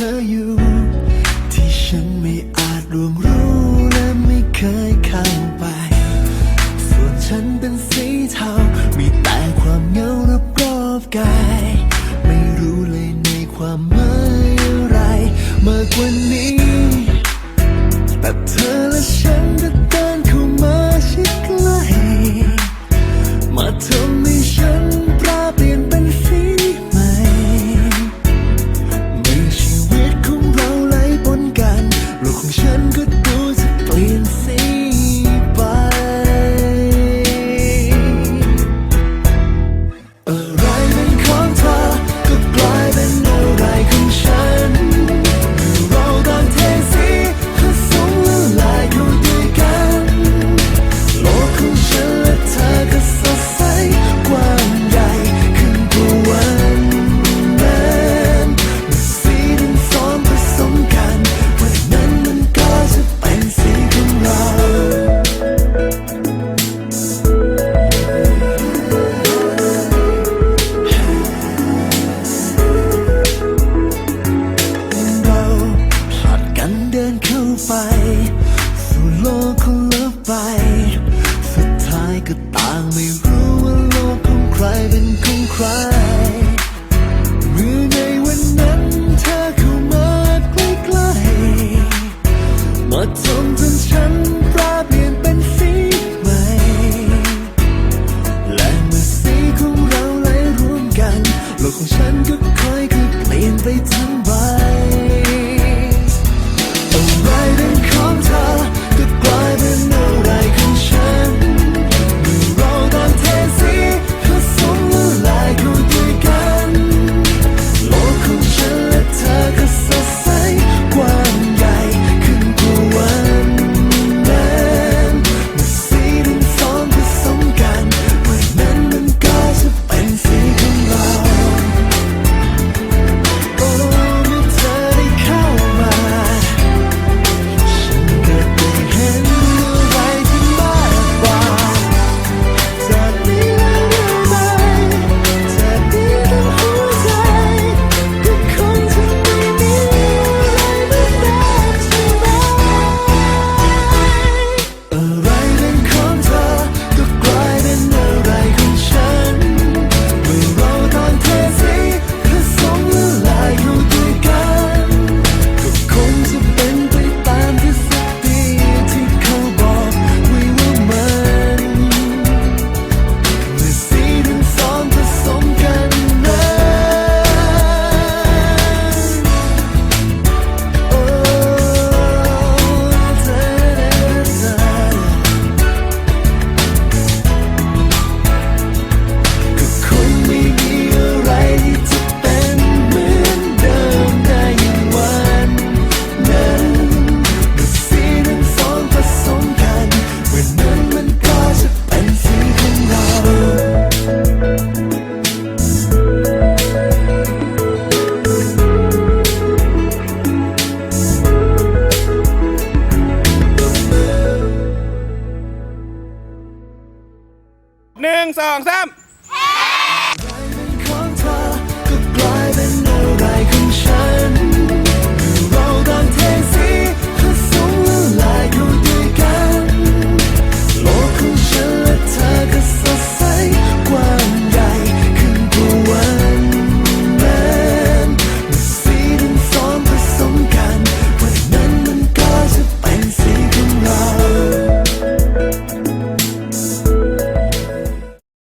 ธออยู่ ที่ฉันไม่อาจรวงรู้และไม่เคยเข้าไป ส่วนฉันเป็นสีเทา มีแต่ความเงารอบรอบกาย ไม่รู้เลยในความหมายอะไรมากกว่านี้ แต่เธอ เคยคือเปลี่ยนไปทั้งใบอะไรเป็นของเธอ งสองสาม